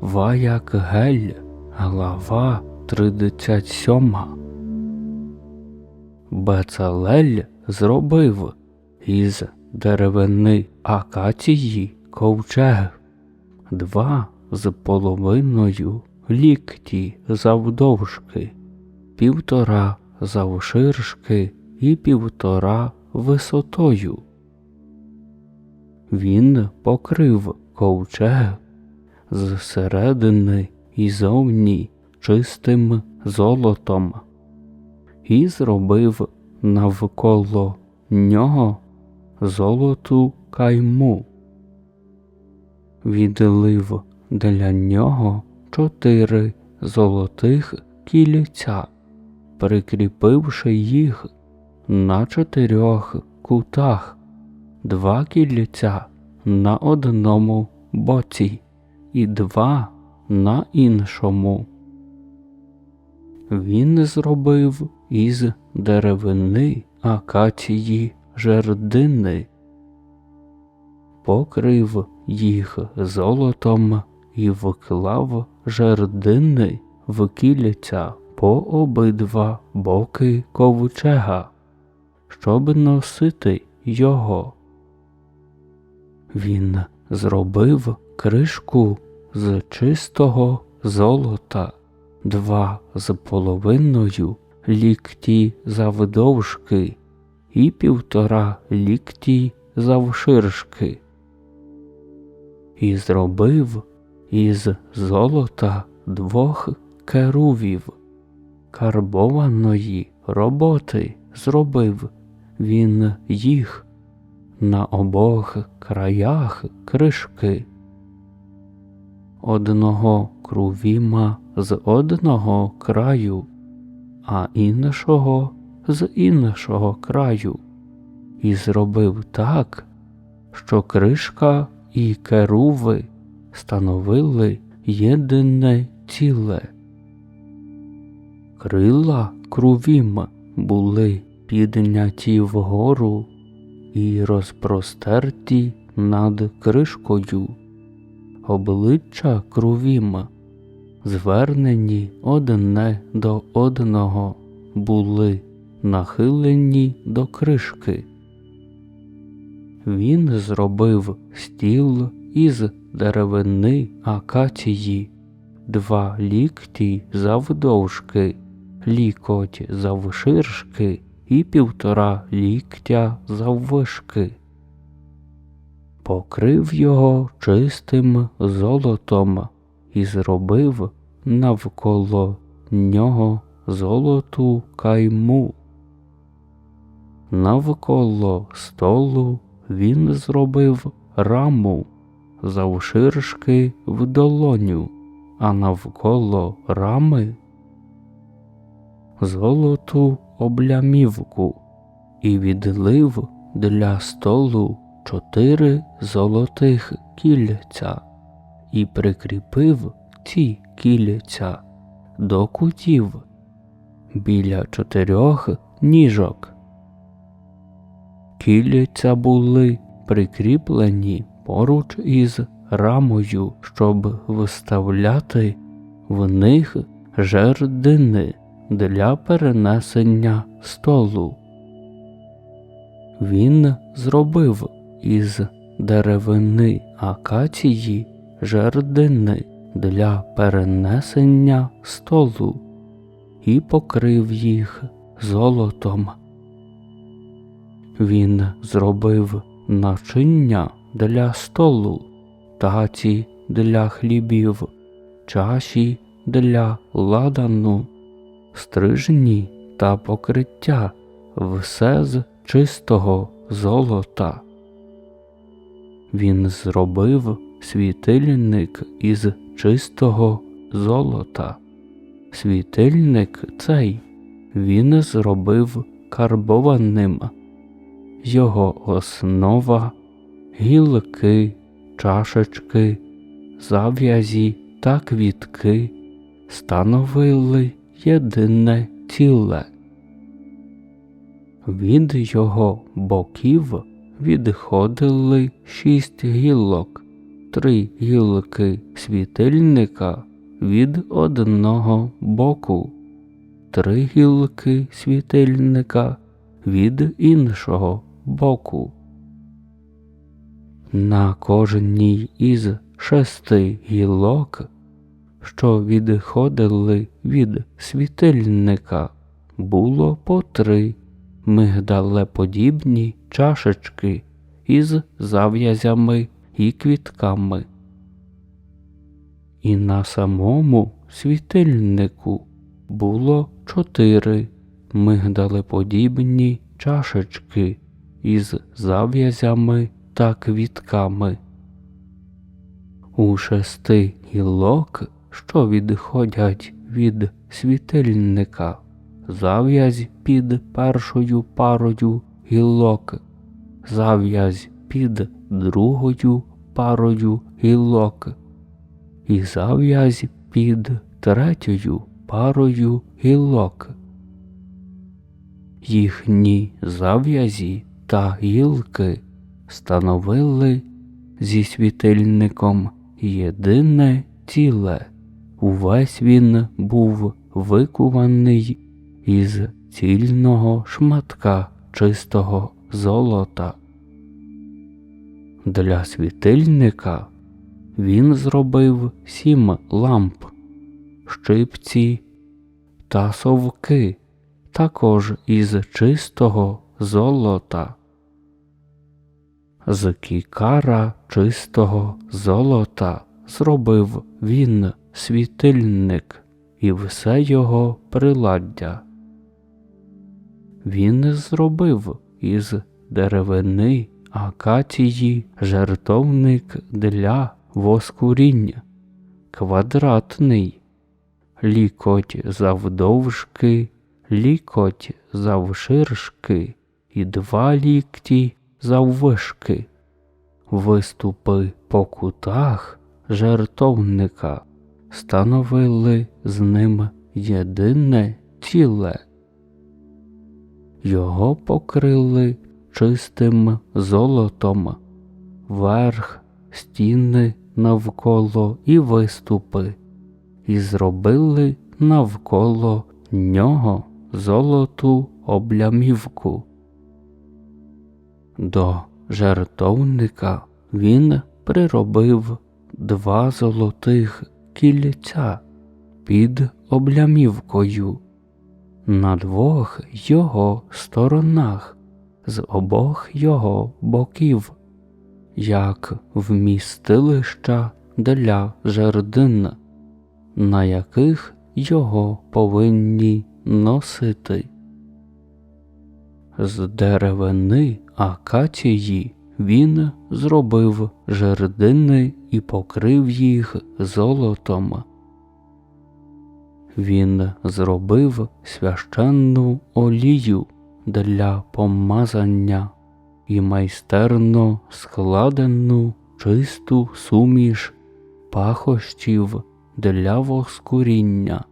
Ваяк Гель, глава 37. Бецалель зробив із деревини акації ковчег, два з половиною лікті завдовжки, півтора завширшки і півтора висотою. Він покрив ковчег зсередини і зовні чистим золотом і зробив навколо нього золоту кайму. Відлив для нього чотири золотих кільця, прикріпивши їх на чотирьох кутах, два кільця на одному боці і два на іншому. Він зробив із деревини акації жердини, покрив їх золотом і вклав жердини в кільця по обидва боки ковчега, щоб носити його. Він зробив кришку з чистого золота, два з половиною лікті завдовжки і півтора лікті завширшки. І зробив із золота двох керувів, карбованої роботи зробив він їх на обох краях кришки одного крувіма з одного краю, а іншого з іншого краю, і зробив так, що кришка і керуви становили єдине ціле. Крила крувіма були підняті вгору і розпростерті над кришкою обличчя кровіма, звернені одне до одного, були нахилені до кришки. Він зробив стіл із деревини акації, два лікті завдовжки, лікоть завширшки і півтора ліктя заввишки покрив його чистим золотом і зробив навколо нього золоту кайму. Навколо столу він зробив раму завширшки в долоню, а навколо рами золоту облямівку і відлив для столу чотири золотих кільця і прикріпив ці кільця до кутів біля чотирьох ніжок. Кільця були прикріплені поруч із рамою, щоб виставляти в них жердини для перенесення столу. Він зробив із деревини акації жердини для перенесення столу і покрив їх золотом. Він зробив начиння для столу, таці для хлібів, чаші для ладану, стрижні та покриття, все з чистого золота. Він зробив світильник із чистого золота. Світильник цей він зробив карбованим, його основа, гілки, чашечки, зав'язі та квітки становили єдине ціле. Від його боків відходили шість гілок, три гілки світильника від одного боку, три гілки світильника від іншого боку. На кожній із шести гілок, що відходили від світильника, було по три мигдалеподібні чашечки із зав'язями і квітками. І на самому світильнику було чотири мигдалеподібні чашечки із зав'язями та квітками. У шести гілок, що відходять від світильника, зав'язь під першою парою гілок, зав'язь під другою парою гілок і зав'язь під третьою парою гілок. Їхні зав'язі та гілки становили зі світильником єдине ціле. Увесь він був викуваний із цільного шматка чистого золота. Для світильника він зробив сім ламп, щипці та совки, також із чистого золота. З кікара чистого золота зробив він світильник і все його приладдя. Він зробив із деревини акації жертовник для воскуріння, квадратний, лікоть завдовжки, лікоть завширшки і два лікті заввишки, виступи по кутах жертовника становили з ним єдине ціле. Його покрили чистим золотом, верх, стіни навколо і виступи, і зробили навколо нього золоту облямівку. До жертовника він приробив два золотих кільця під облямівкою на двох його сторонах з обох його боків, як вмістилища для жердин, на яких його повинні носити. З деревини акації він зробив жердини і покрив їх золотом. Він зробив священну олію для помазання і майстерно складену чисту суміш пахощів для воскуріння.